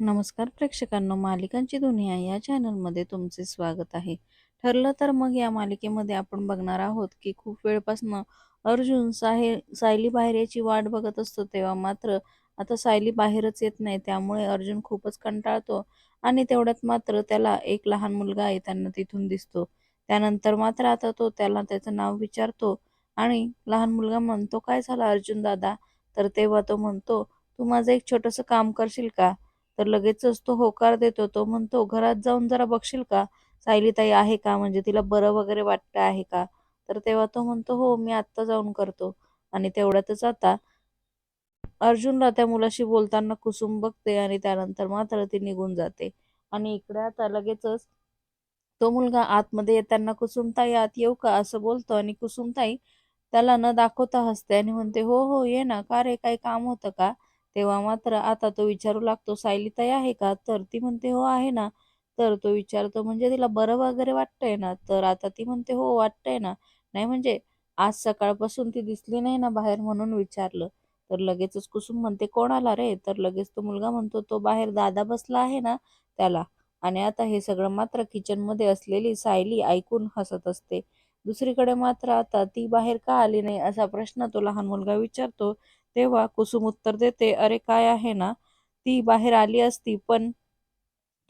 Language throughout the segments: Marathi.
नमस्कार प्रेक्षकांनो मालिकांची दुनिया या चॅनलमध्ये तुमचे स्वागत आहे. ठरलं तर मग या मालिकेमध्ये आपण बघणार आहोत की खूप वेळपासनं अर्जुन साहे सायली बाहेर याची वाट बघत असतो तेव्हा मात्र आता सायली बाहेरच येत नाही. त्यामुळे अर्जुन खूपच कंटाळतो आणि तेवढ्यात मात्र त्याला एक लहान मुलगा येताना तिथून दिसतो. त्यानंतर मात्र आता तो त्याला त्याचं नाव विचारतो आणि लहान मुलगा म्हणतो काय झाला अर्जुन दादा? तर तेव्हा तो म्हणतो तू माझं एक छोटंसं काम करशील का? तर लगेचच तो होकार देतो तो. म्हणतो घरात जाऊन जरा बघशील का? सायलीताई आहे का? म्हणजे तिला बरं वगैरे वाटतं आहे का? तर तेव्हा तो म्हणतो हो मी आत्ता जाऊन करतो. आणि तेवढ्यातच आता अर्जुनला त्या मुलाशी बोलताना कुसुम बघते आणि त्यानंतर मात्र ती निघून जाते. आणि इकडे आता लगेचच तो मुलगा आतमध्ये येताना कुसुमताई आत येऊ का? असं बोलतो आणि कुसुमताई त्याला न दाखवता हसते आणि म्हणते हो हो ये ना. का रे? काही काम होतं का? तेव्हा मात्र आता तो विचारू लागतो सायलीताई आहे का? तर ती म्हणते हो आहे ना. तर तो विचारतो म्हणजे तिला बरं वगैरे वाटतंय ना? तर आता ती म्हणते हो वाटतंय ना. नाही म्हणजे आज सकाळपासून ती दिसली नाही ना बाहेर? म्हणून विचारलं. तर लगेचच कुसुम म्हणते कोण आला रे? तर लगेच तो मुलगा म्हणतो तो बाहेर दादा बसला आहे ना त्याला. आणि आता हे सगळं मात्र किचनमध्ये असलेली सायली ऐकून हसत असते. दुसरीकडे मात्र आता ती बाहेर का आली नाही असा प्रश्न तो लहान मुलगा विचारतो. तेव्हा कुसुम उत्तर देते अरे काय आहे ना? ती बाहेर आली असती पण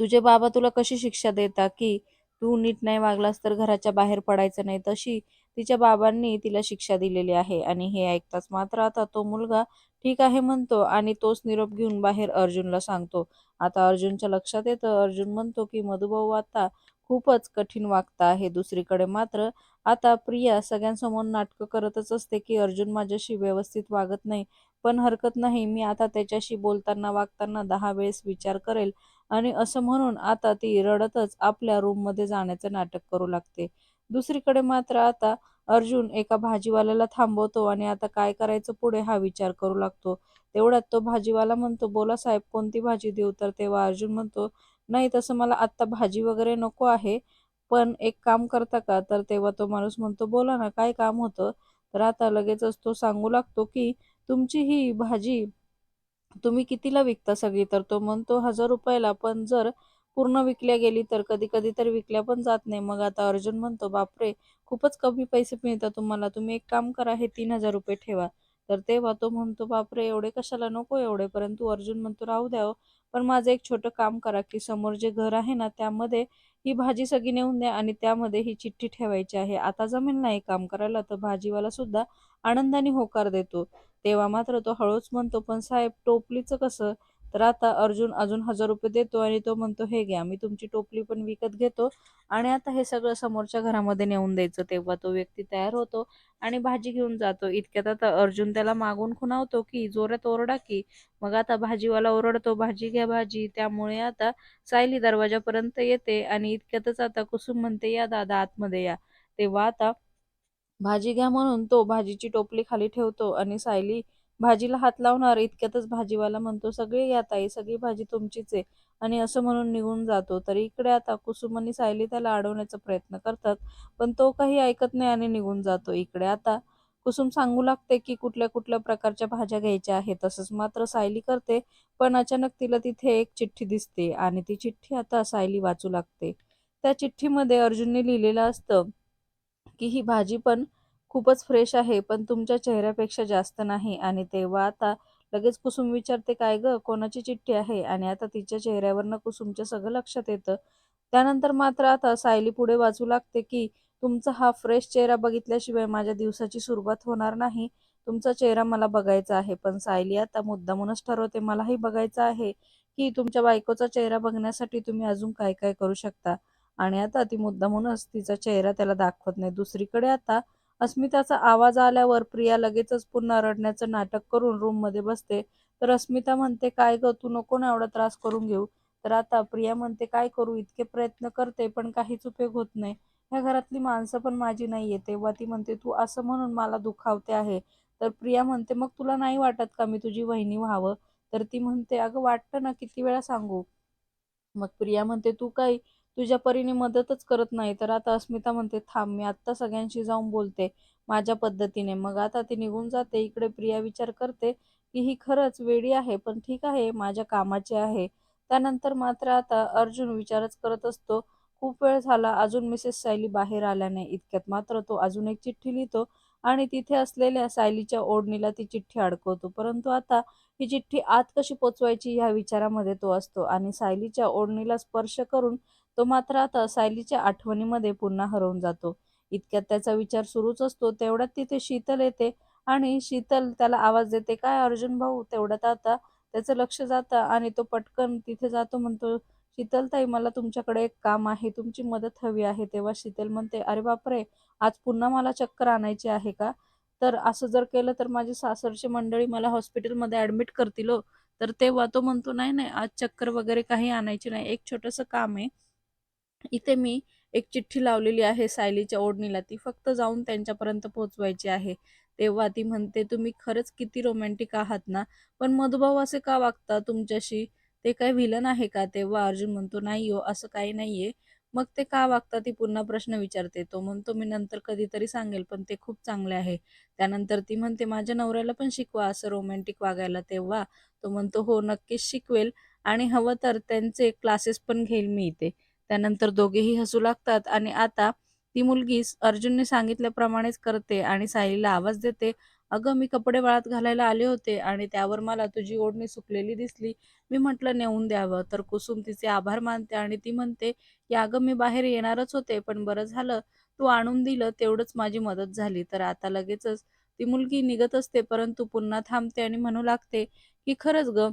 तुझे बाबा तुला कशी शिक्षा देता की तू नीट नाही वागलास तर घराच्या बाहेर पडायचं नाही? तशी तिच्या बाबांनी तिला शिक्षा दिलेली आहे आणि हे ऐकताच मात्र आता तो मुलगा ठीक आहे म्हणतो आणि तोच निरोप घेऊन बाहेर अर्जुनला सांगतो. आता अर्जुनच्या लक्षात येतं. अर्जुन म्हणतो की मधुभाऊ आता खूपच कठीण वागता आहे दुसरीकडे. मात्र आता प्रिया सगळ्यांसमोर नाटकं करतच असते की अर्जुन माझ्याशी व्यवस्थित वागत नाही पण हरकत नाही. मी आता त्याच्याशी बोलताना वागताना दहा वेळेस विचार करेल आणि असं म्हणून आता ती रडतच आपल्या रूममध्ये जाण्याचं नाटक करू लागते. दुसरीकडे मात्र आता अर्जुन एका भाजीवाल्याला थांबवतो आणि आता काय करायचं पुढे हा विचार करू लागतो. तेवढ्यात तो भाजीवाला म्हणतो बोला साहेब कोणती भाजी देऊ? तर तेव्हा अर्जुन म्हणतो नाही तसं मला आत्ता भाजी वगैरे नको आहे. पण एक काम करता का? तर तेव्हा तो माणूस म्हणतो बोला ना काय काम होतं? तर आता लगेचच तो सांगू लागतो की तुमची ही भाजी तुम्ही कितीला विकता सगळी? तर तो म्हणतो हजार रुपयाला. पण जर पूर्ण विकल्या गेली तर कधी कधी तर विकल्या पण जात नाही. मग आता अर्जुन म्हणतो बापरे! खूपच कमी पैसे मिळतात तुम्हाला. तुम्ही एक काम करा हे तीन हजार रुपये ठेवा. तर तेव्हा तो म्हणतो बापरे! एवढे कशाला नको एवढे? परंतु अर्जुन म्हणतो राहू द्या हो, पण माझं एक छोटं काम करा की समोर जे घर आहे ना त्यामध्ये ही भाजी सगळी नेऊन द्या आणि त्यामध्ये ही चिठ्ठी ठेवायची आहे. आता जमेल नाही काम करायला? तर भाजीवाला सुद्धा आनंदाने होकार देतो. तेव्हा मात्र तो हळूच म्हणतो पण साहेब टोपलीचं कसं? तर आता अर्जुन अजून हजार रुपये देतो आणि तो म्हणतो हे घ्या मी तुमची टोपली पण विकत घेतो. आणि आता हे सगळं समोरच्या घरामध्ये नेऊन द्यायचं तेव्हा तो व्यक्ती तयार होतो आणि भाजी घेऊन जातो. इतक्यात आता अर्जुन त्याला मागून खुणावतो की जोरात ओरडा की. मग आता भाजीवाला ओरडतो भाजी घ्या भाजी. त्यामुळे आता सायली दरवाजापर्यंत येते आणि इतक्यातच आता कुसुम म्हणते या दादा आतमध्ये या. तेव्हा आता भाजी घ्या म्हणून तो भाजीची टोपली खाली ठेवतो आणि सायली भाजीला हात लावणार इतक्यातच भाजीवाला म्हणतो सगळी या ताई सगळी भाजी तुमचीच आहे. आणि असं म्हणून निघून जातो. तर इकडे आता कुसुम आणि सायली त्याला अडवण्याचा प्रयत्न करतात पण तो काही ऐकत नाही आणि निघून जातो इकडे. आता कुसुम सांगू लागते की कुठल्या कुठल्या प्रकारच्या भाज्या घ्यायच्या आहेत तसंच मात्र सायली करते पण अचानक तिला तिथे एक चिठ्ठी दिसते आणि ती चिठ्ठी आता सायली वाचू लागते. त्या चिठ्ठीमध्ये अर्जुनने लिहिलेलं असतं की ही भाजी पण खूपच फ्रेश आहे पण तुमच्या चेहऱ्यापेक्षा जास्त नाही. आणि तेव्हा आता लगेच कुसुम विचारते काय ग? कोणाची चिठ्ठी आहे? आणि आता तिच्या चेहऱ्यावरनं कुसुमच्या सगळं लक्षात येतं. त्यानंतर मात्र आता सायली पुढे वाचू लागते की तुमचा हा फ्रेश चेहरा बघितल्याशिवाय माझ्या दिवसाची सुरुवात होणार नाही. तुमचा चेहरा मला बघायचा आहे. पण सायली आता मुद्दामूनच ठरवते मलाही बघायचं आहे की तुमच्या बायकोचा चेहरा बघण्यासाठी तुम्ही अजून काय काय करू शकता? आणि आता ती मुद्दामूनच तिचा चेहरा त्याला दाखवत नाही. दुसरीकडे आता अस्मिताचा आवाज आल्यावर प्रिया लगेचच पुन्हा रडण्याचं नाटक करून रूममध्ये बसते. तर अस्मिता म्हणते काय ग तू नको ना एवढा त्रास करून घेऊ. तर आता प्रिया म्हणते काय करू इतके प्रयत्न करते पण काहीच उपयोग होत नाही. ह्या घरातली माणसं पण माझी नाहीये. तेव्हा ती म्हणते तू असं म्हणून मला दुखावते आहे. तर प्रिया म्हणते मग तुला नाही वाटत का मी तुझी वहिनी व्हावं? तर ती म्हणते अगं वाटतं ना किती वेळा सांगू. मग प्रिया म्हणते तू काही तुझ्या परीने मदतच करत नाही. तर आता अस्मिता म्हणते थांब मी आत्ता सगळ्यांशी जाऊन बोलते माझ्या पद्धतीने. मग आता ती निघून जाते. इकडे प्रिया विचार करते की ही खरंच वेडी आहे पण ठीक आहे माझ्या कामाची आहे. त्यानंतर मात्र आता अर्जुन विचारच करत असतो खूप वेळ झाला अजून मिसेस सायली बाहेर आल्या नाही. इतक्यात मात्र तो अजून एक चिठ्ठी लिहितो आणि तिथे असलेल्या सायलीच्या ओढणीला ती चिठ्ठी अडकवतो. परंतु आता ही चिठ्ठी आत कशी पोचवायची ह्या विचारामध्ये तो असतो आणि सायलीच्या ओढणीला स्पर्श करून तो मात्र आता सायलीच्या आठवणीमध्ये पुन्हा हरवून जातो. इतक्यात त्याचा विचार सुरूच असतो तेवढ्यात तिथे शीतल येते आणि शीतल त्याला आवाज देते काय अर्जुन भाऊ? तेवढ्यात आता त्याचं लक्ष जातं आणि तो पटकन तिथे जातो म्हणतो शीतलताई मला तुमच्याकडे एक काम आहे तुमची मदत हवी आहे. तेव्हा शीतल म्हणते अरे बापरे आज पुन्हा मला चक्कर आणायची आहे का? तर असं जर केलं तर माझी सासरची मंडळी मला हॉस्पिटलमध्ये ऍडमिट करतील हो. तर तेव्हा तो म्हणतो नाही नाही आज चक्कर वगैरे काही आणायची नाही एक छोटंसं काम आहे इथे मी एक चिठ्ठी लावलेली आहे सायलीच्या ओढणीला. ती फक्त जाऊन त्यांच्यापर्यंत पोहोचवायची आहे. तेव्हा ती म्हणते तुम्ही खरंच किती रोमॅन्टिक आहात ना? पण मधुभाऊ असे का वागता तुमच्याशी? ते काय व्हिलन आहे का? तेव्हा अर्जुन म्हणतो नाही हो असं काही नाहीये. मग ते का वागता ती पुन्हा प्रश्न विचारते. तो म्हणतो मी नंतर कधीतरी सांगेल पण ते खूप चांगले आहे. त्यानंतर ती म्हणते माझ्या नवऱ्याला पण शिकवा असं रोमॅन्टिक वागायला. तेव्हा तो म्हणतो हो नक्कीच शिकवेल आणि हवं तर त्यांचे क्लासेस पण घेईल मी इथे. त्यानंतर दोघेही हसू लागतात आणि आता ती मुलगी अर्जुनने सांगितल्याप्रमाणेच करते आणि सायलीला आवाज देते अगं मी कपडे वाळत घालायला आले होते आणि त्यावर मला तुझी ओढणी सुकलेली दिसली. मी म्हटलं नेऊन द्यावं. तर कुसुम तिचे आभार मानते आणि ती म्हणते की अगं मी बाहेर येणारच होते पण बरं झालं. तू आणून दिलं तेवढंच माझी मदत झाली. तर आता लगेचच ती मुलगी निघत असते परंतु पुन्हा थांबते आणि म्हणू लागते की खरंच ग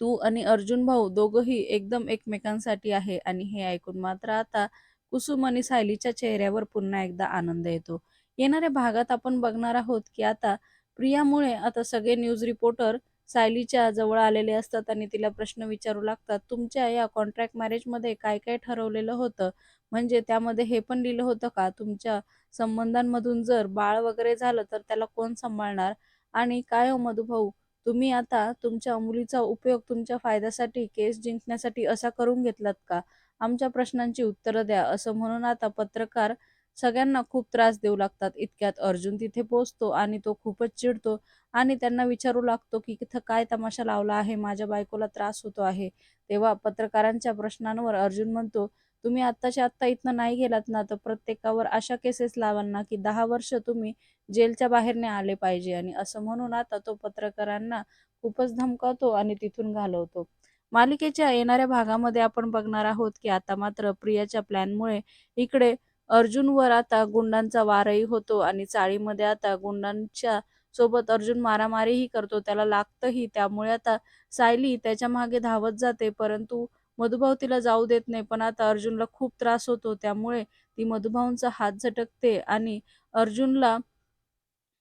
तू आणि अर्जुन भाऊ दोघंही एकदम एकमेकांसाठी आहे आणि हे ऐकून मात्र आता कुसुम आणि सायलीच्या चेहऱ्यावर पुन्हा एकदा आनंद येतो. येणाऱ्या भागात आपण बघणार आहोत की आता प्रियामुळे आता सगळे न्यूज रिपोर्टर सायलीच्या जवळ आलेले असतात आणि तिला प्रश्न विचारू लागतात तुमच्या या कॉन्ट्रॅक्ट मॅरेजमध्ये काय काय ठरवलेलं होतं? म्हणजे त्यामध्ये हे पण लिहिलं होतं का? तुमच्या संबंधांमधून जर बाळ वगैरे झालं तर त्याला कोण सांभाळणार? आणि काय हो मधुभाऊ? तुम्ही आता तुमच्या मुलीचा उपयोग तुमच्या फायद्यासाठी केस जिंकण्यासाठी असा करून घेतलात का? आमच्या प्रश्नांची उत्तरं द्या असं म्हणून आता पत्रकार सगळ्यांना खूप त्रास देऊ लागतात. इतक्यात अर्जुन तिथे पोचतो आणि तो खूपच चिडतो आणि त्यांना विचारू लागतो की इथं काय तमाशा लावला आहे माझ्या बायकोला त्रास होतो आहे. तेव्हा पत्रकारांच्या प्रश्नांवर अर्जुन म्हणतो तुम्ही आत्ताच्या आत्ता इथनं नाही गेलात ना तर प्रत्येकावर अशा केसेस लावाल ना की दहा वर्ष तुम्ही जेलच्या बाहेरने आले पाहिजे. आणि असं म्हणून आता तो पत्रकारांना खूपच धमकावतो आणि तिथून घालवतो. मालिकेच्या येणाऱ्या भागामध्ये आपण बघणार आहोत की आता मात्र प्रियाच्या प्लॅनमुळे इकडे अर्जुनवर आता गुंडांचा वारही होतो आणि चाळीमध्ये आता गुंडांच्या सोबत अर्जुन मारामारीही करतो. त्याला लागतही त्यामुळे आता सायली त्याच्यामागे धावत जाते परंतु मधुभाऊ तिला जाऊ देत नाही पण आता अर्जुनला खूप त्रास होतो त्यामुळे ती मधुभाऊंचा हात झटकते आणि अर्जुनला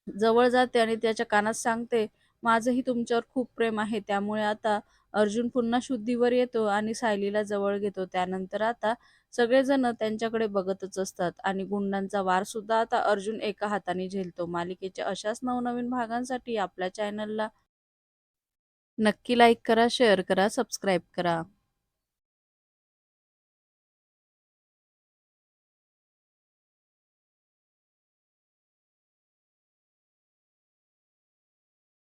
जवळ जाते आणि त्याच्या कानात सांगते माझंही तुमच्यावर खूप प्रेम आहे. त्यामुळे आता अर्जुन पुन्हा शुद्धीवर येतो आणि सायलीला जवळ घेतो. त्यानंतर आता सगळेजण त्यांच्याकडे बघतच असतात आणि गुंडांचा वार सुद्धा आता अर्जुन एका हाताने झेलतो. मालिकेच्या अशाच नवनवीन भागांसाठी आपल्या चॅनलला नक्की लाईक करा शेअर करा सबस्क्राईब करा.